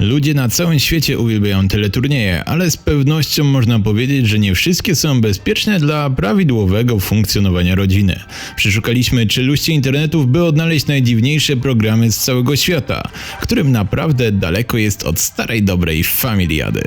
Ludzie na całym świecie uwielbiają teleturnieje, ale z pewnością można powiedzieć, że nie wszystkie są bezpieczne dla prawidłowego funkcjonowania rodziny. Przeszukaliśmy czeluście internetów, by odnaleźć najdziwniejsze programy z całego świata, którym naprawdę daleko jest od starej dobrej familiady.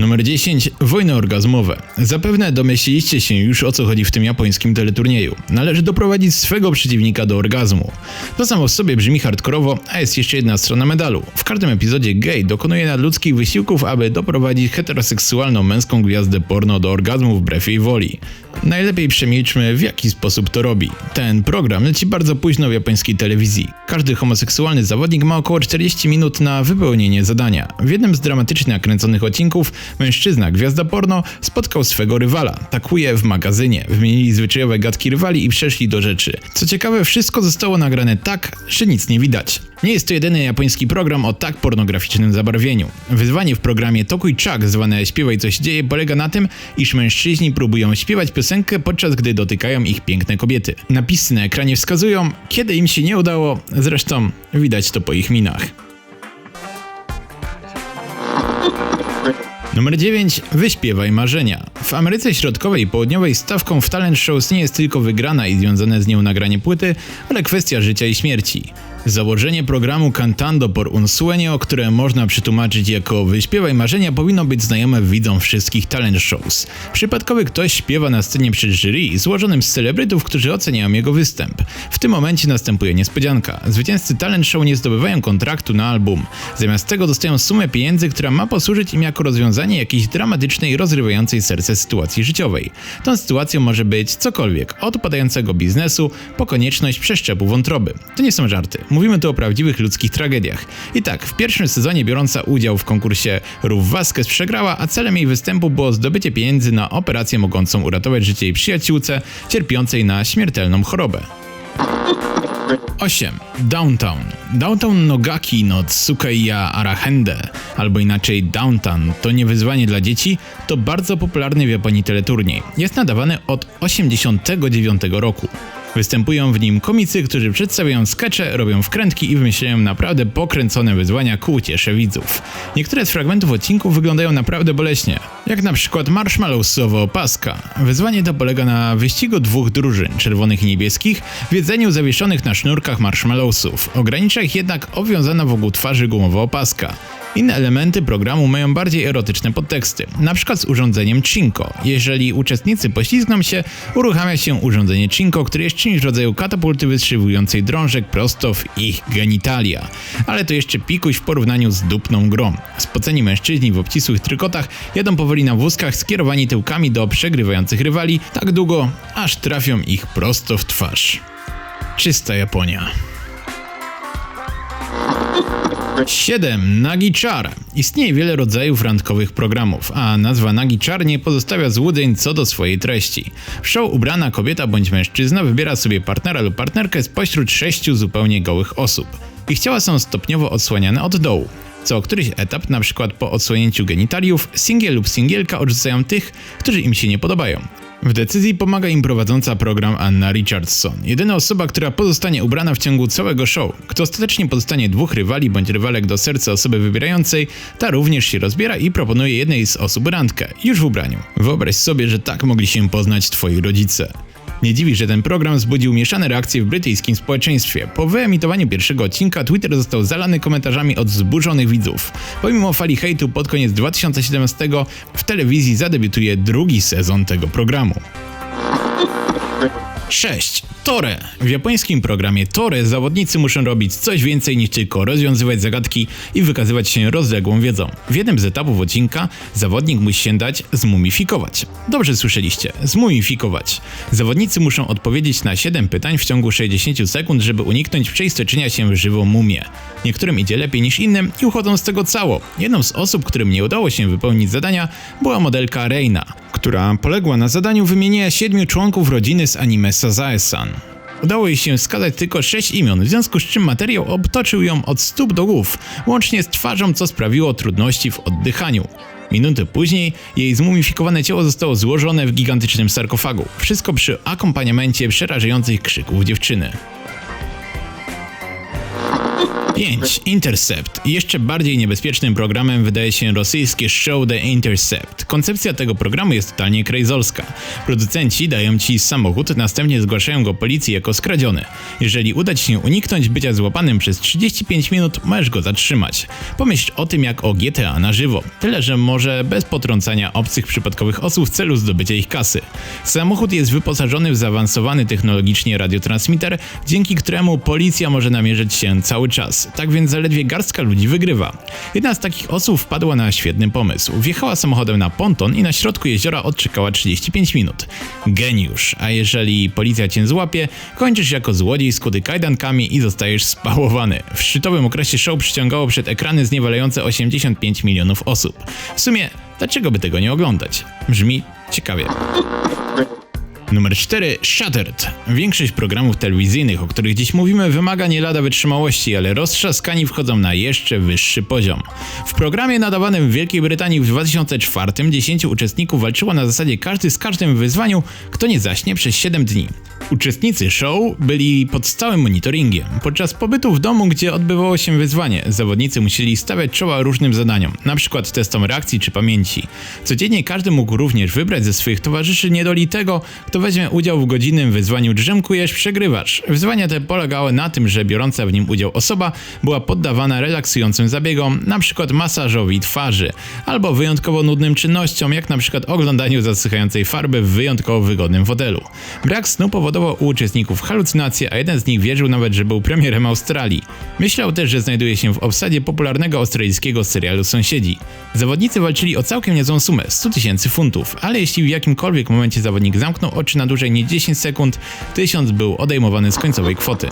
Numer 10. Wojny orgazmowe. Zapewne domyśliliście się już o co chodzi w tym japońskim teleturnieju. Należy doprowadzić swego przeciwnika do orgazmu. To samo w sobie brzmi hardkorowo, a jest jeszcze jedna strona medalu. W każdym epizodzie gay dokonuje nadludzkich wysiłków, aby doprowadzić heteroseksualną męską gwiazdę porno do orgazmu wbrew jej woli. Najlepiej przemilczmy w jaki sposób to robi. Ten program leci bardzo późno w japońskiej telewizji. Każdy homoseksualny zawodnik ma około 40 minut na wypełnienie zadania. W jednym z dramatycznie nakręconych odcinków mężczyzna, gwiazda porno, spotkał swego rywala. Takuje w magazynie. Wymienili zwyczajowe gadki rywali i przeszli do rzeczy. Co ciekawe, wszystko zostało nagrane tak, że nic nie widać. Nie jest to jedyny japoński program o tak pornograficznym zabarwieniu. Wyzwanie w programie Tokuj Chak, zwane Śpiewaj co się dzieje, polega na tym, iż mężczyźni próbują śpiewać piosenkę, podczas gdy dotykają ich piękne kobiety. Napisy na ekranie wskazują, kiedy im się nie udało, zresztą widać to po ich minach. Numer 9. Wyśpiewaj marzenia. W Ameryce Środkowej i Południowej stawką w talent shows nie jest tylko wygrana i związane z nią nagranie płyty, ale kwestia życia i śmierci. Założenie programu Cantando por un sueño, które można przetłumaczyć jako Wyśpiewaj marzenia, powinno być znajome widzom wszystkich talent shows. Przypadkowy ktoś śpiewa na scenie przed jury złożonym z celebrytów, którzy oceniają jego występ. W tym momencie następuje niespodzianka. Zwycięzcy talent show nie zdobywają kontraktu na album. Zamiast tego dostają sumę pieniędzy, która ma posłużyć im jako rozwiązanie jakiejś dramatycznej, rozrywającej serce sytuacji życiowej. Tą sytuacją może być cokolwiek, od upadającego biznesu po konieczność przeszczepu wątroby. To nie są żarty. Mówimy tu o prawdziwych ludzkich tragediach. I tak, w pierwszym sezonie biorąca udział w konkursie Rów Vasquez przegrała, a celem jej występu było zdobycie pieniędzy na operację mogącą uratować życie jej przyjaciółce cierpiącej na śmiertelną chorobę. 8. Downtown. Downtown Nogaki no Tsukaiya Arahende, albo inaczej Downtown, to nie wyzwanie dla dzieci, to bardzo popularny w Japonii teleturniej. Jest nadawany od 89 roku. Występują w nim komicy, którzy przedstawiają skecze, robią wkrętki i wymyślają naprawdę pokręcone wyzwania ku uciesze widzów. Niektóre z fragmentów odcinków wyglądają naprawdę boleśnie, jak na przykład marshmallowsowa opaska. Wyzwanie to polega na wyścigu dwóch drużyn, czerwonych i niebieskich, w jedzeniu zawieszonych na sznurkach marshmallowsów. Ogranicza ich jednak obwiązana wokół twarzy gumowa opaska. Inne elementy programu mają bardziej erotyczne podteksty, np. z urządzeniem Chinko. Jeżeli uczestnicy poślizgną się, uruchamia się urządzenie Chinko, które jest czymś w rodzaju katapulty wystrzywującej drążek prosto w ich genitalia. Ale to jeszcze pikuś w porównaniu z dupną grą. Spoceni mężczyźni w obcisłych trykotach jadą powoli na wózkach skierowani tyłkami do przegrywających rywali tak długo, aż trafią ich prosto w twarz. Czysta Japonia. 7. Nagi Char. Istnieje wiele rodzajów randkowych programów, a nazwa Nagi Char nie pozostawia złudzeń co do swojej treści. W show ubrana kobieta bądź mężczyzna wybiera sobie partnera lub partnerkę spośród sześciu zupełnie gołych osób. Ich ciała są stopniowo odsłaniane od dołu. Co któryś etap, na przykład po odsłonięciu genitaliów, singiel lub singielka odrzucają tych, którzy im się nie podobają. W decyzji pomaga im prowadząca program Anna Richardson, jedyna osoba, która pozostanie ubrana w ciągu całego show. Kto ostatecznie pozostanie dwóch rywali bądź rywalek do serca osoby wybierającej, ta również się rozbiera i proponuje jednej z osób randkę, już w ubraniu. Wyobraź sobie, że tak mogli się poznać twoi rodzice. Nie dziwi, że ten program wzbudził mieszane reakcje w brytyjskim społeczeństwie. Po wyemitowaniu pierwszego odcinka Twitter został zalany komentarzami od zburzonych widzów. Pomimo fali hejtu pod koniec 2017 w telewizji zadebiutuje drugi sezon tego programu. 6. Tore. W japońskim programie Tore zawodnicy muszą robić coś więcej niż tylko rozwiązywać zagadki i wykazywać się rozległą wiedzą. W jednym z etapów odcinka zawodnik musi się dać zmumifikować. Dobrze słyszeliście, zmumifikować. Zawodnicy muszą odpowiedzieć na 7 pytań w ciągu 60 sekund, żeby uniknąć przeistoczenia się w żywą mumię. Niektórym idzie lepiej niż innym i uchodzą z tego cało. Jedną z osób, którym nie udało się wypełnić zadania, była modelka Reina, która poległa na zadaniu wymienienia siedmiu członków rodziny z anime Sazae-san. Udało jej się wskazać tylko sześć imion, w związku z czym materiał obtoczył ją od stóp do głów, łącznie z twarzą, co sprawiło trudności w oddychaniu. Minutę później jej zmumifikowane ciało zostało złożone w gigantycznym sarkofagu. Wszystko przy akompaniamencie przerażających krzyków dziewczyny. 5. Intercept. Jeszcze bardziej niebezpiecznym programem wydaje się rosyjskie show The Intercept. Koncepcja tego programu jest totalnie krejzolska. Producenci dają ci samochód, następnie zgłaszają go policji jako skradziony. Jeżeli uda ci się uniknąć bycia złapanym przez 35 minut, możesz go zatrzymać. Pomyśl o tym jak o GTA na żywo. Tyle, że może bez potrącania obcych przypadkowych osób w celu zdobycia ich kasy. Samochód jest wyposażony w zaawansowany technologicznie radiotransmitter, dzięki któremu policja może namierzyć się cały czas. Tak więc zaledwie garstka ludzi wygrywa. Jedna z takich osób wpadła na świetny pomysł. Wjechała samochodem na ponton i na środku jeziora odczekała 35 minut. Geniusz. A jeżeli policja cię złapie, kończysz jako złodziej skuty kajdankami i zostajesz spałowany. W szczytowym okresie show przyciągało przed ekrany zniewalające 85 milionów osób. W sumie, dlaczego by tego nie oglądać? Brzmi ciekawie. Numer 4. Shattered. Większość programów telewizyjnych, o których dziś mówimy, wymaga nie lada wytrzymałości, ale roztrzaskani wchodzą na jeszcze wyższy poziom. W programie nadawanym w Wielkiej Brytanii w 2004 10 uczestników walczyło na zasadzie każdy z każdym wyzwaniu, kto nie zaśnie przez 7 dni. Uczestnicy show byli pod stałym monitoringiem. Podczas pobytu w domu, gdzie odbywało się wyzwanie, zawodnicy musieli stawiać czoła różnym zadaniom, np. testom reakcji czy pamięci. Codziennie każdy mógł również wybrać ze swoich towarzyszy niedoli tego, weźmie udział w godzinnym wyzwaniu drzemkujesz, przegrywasz. Wyzwania te polegały na tym, że biorąca w nim udział osoba była poddawana relaksującym zabiegom, np. masażowi twarzy, albo wyjątkowo nudnym czynnościom, jak np. oglądaniu zasychającej farby w wyjątkowo wygodnym fotelu. Brak snu powodował u uczestników halucynacje, a jeden z nich wierzył nawet, że był premierem Australii. Myślał też, że znajduje się w obsadzie popularnego australijskiego serialu Sąsiedzi. Zawodnicy walczyli o całkiem niezłą sumę 100 tysięcy funtów, ale jeśli w jakimkolwiek momencie zawodnik zamknął oczy na dłużej niż 10 sekund, tysiąc był odejmowany z końcowej kwoty.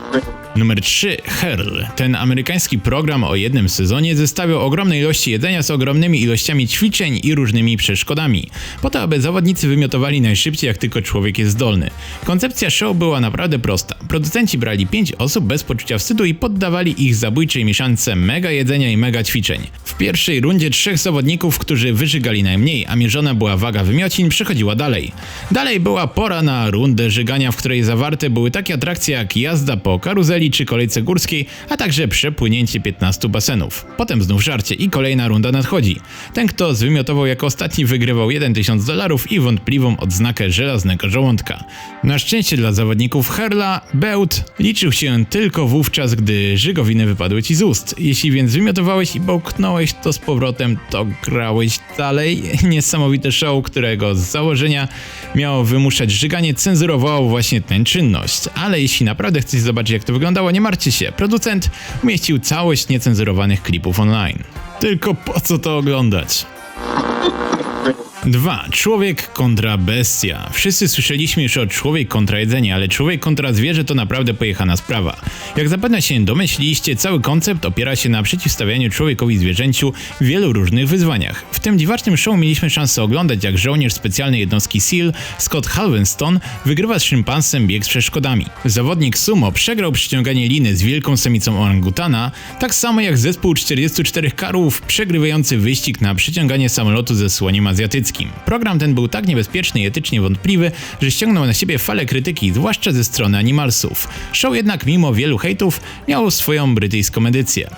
Numer 3. Hurl. Ten amerykański program o jednym sezonie zestawiał ogromne ilości jedzenia z ogromnymi ilościami ćwiczeń i różnymi przeszkodami, po to aby zawodnicy wymiotowali najszybciej jak tylko człowiek jest zdolny. Koncepcja show była naprawdę prosta. Producenci brali 5 osób bez poczucia wstydu i poddawali ich zabójczej mieszance mega jedzenia i mega ćwiczeń. W pierwszej rundzie trzech zawodników, którzy wyżygali najmniej, a mierzona była waga wymiocin, przechodziła dalej. Dalej była pora na rundę żygania, w której zawarte były takie atrakcje jak jazda po karuzeli czy kolejce górskiej, a także przepłynięcie 15 basenów. Potem znów żarcie i kolejna runda nadchodzi. Ten, kto zwymiotował jako ostatni, wygrywał 1000 dolarów i wątpliwą odznakę żelaznego żołądka. Na szczęście dla zawodników Herla, bełt liczył się tylko wówczas, gdy żygowiny wypadły ci z ust. Jeśli więc wymiotowałeś i połknąłeś to z powrotem, to grałeś dalej. Niesamowite show, którego z założenia miało wymuszać żyganie, cenzurowało właśnie tę czynność. Ale jeśli naprawdę chcecie zobaczyć, jak to wyglądało, nie martwcie się. Producent umieścił całość niecenzurowanych klipów online. Tylko po co to oglądać? 2. Człowiek kontra bestia. Wszyscy słyszeliśmy już o człowiek kontra jedzenie, ale człowiek kontra zwierzę to naprawdę pojechana sprawa. Jak zapewne się domyśliliście, cały koncept opiera się na przeciwstawianiu człowiekowi zwierzęciu w wielu różnych wyzwaniach. W tym dziwacznym show mieliśmy szansę oglądać, jak żołnierz specjalnej jednostki SEAL, Scott Halvenston, wygrywa z szympansem bieg z przeszkodami. Zawodnik sumo przegrał przyciąganie liny z wielką samicą orangutana, tak samo jak zespół 44 karłów przegrywający wyścig na przyciąganie samolotu ze słoniem azjatyckim. Program ten był tak niebezpieczny i etycznie wątpliwy, że ściągnął na siebie falę krytyki, zwłaszcza ze strony animalsów. Show jednak mimo wielu hejtów miał swoją brytyjską edycję.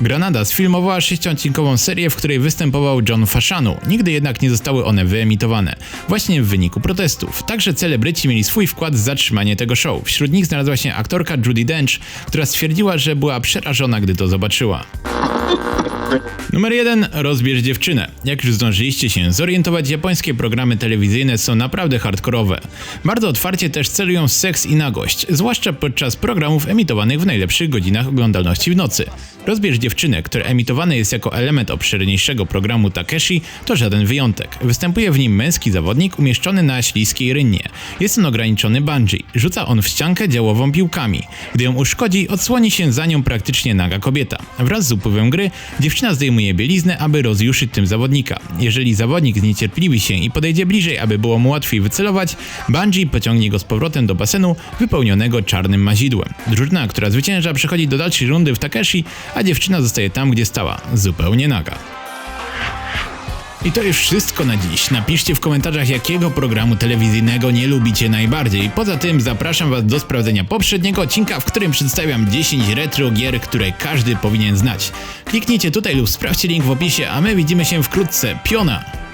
Granada sfilmowała sześciodcinkową serię, w której występował John Fashanu, nigdy jednak nie zostały one wyemitowane, właśnie w wyniku protestów. Także celebryci mieli swój wkład w zatrzymanie tego show. Wśród nich znalazła się aktorka Judy Dench, która stwierdziła, że była przerażona, gdy to zobaczyła. Numer 1. Rozbierz dziewczynę. Jak już zdążyliście się zorientować, japońskie programy telewizyjne są naprawdę hardkorowe. Bardzo otwarcie też celują seks i nagość, zwłaszcza podczas programów emitowanych w najlepszych godzinach oglądalności w nocy. Rozbierz dziewczynę, który emitowany jest jako element obszerniejszego programu Takeshi, to żaden wyjątek. Występuje w nim męski zawodnik umieszczony na śliskiej rynnie. Jest on ograniczony bungee. Rzuca on w ściankę działową piłkami. Gdy ją uszkodzi, odsłoni się za nią praktycznie naga kobieta. Wraz z upływem gry dziewczyna zdejmuje bieliznę, aby rozjuszyć tym zawodnika. Jeżeli zawodnik zniecierpliwi się i podejdzie bliżej, aby było mu łatwiej wycelować, bungee pociągnie go z powrotem do basenu wypełnionego czarnym mazidłem. Drużyna, która zwycięża, przechodzi do dalszej rundy w Takeshi, a dziewczyna zostaje tam, gdzie stała, zupełnie naga. I to już wszystko na dziś. Napiszcie w komentarzach, jakiego programu telewizyjnego nie lubicie najbardziej. Poza tym zapraszam Was do sprawdzenia poprzedniego odcinka, w którym przedstawiam 10 retro gier, które każdy powinien znać. Kliknijcie tutaj lub sprawdźcie link w opisie, a my widzimy się wkrótce. Piona!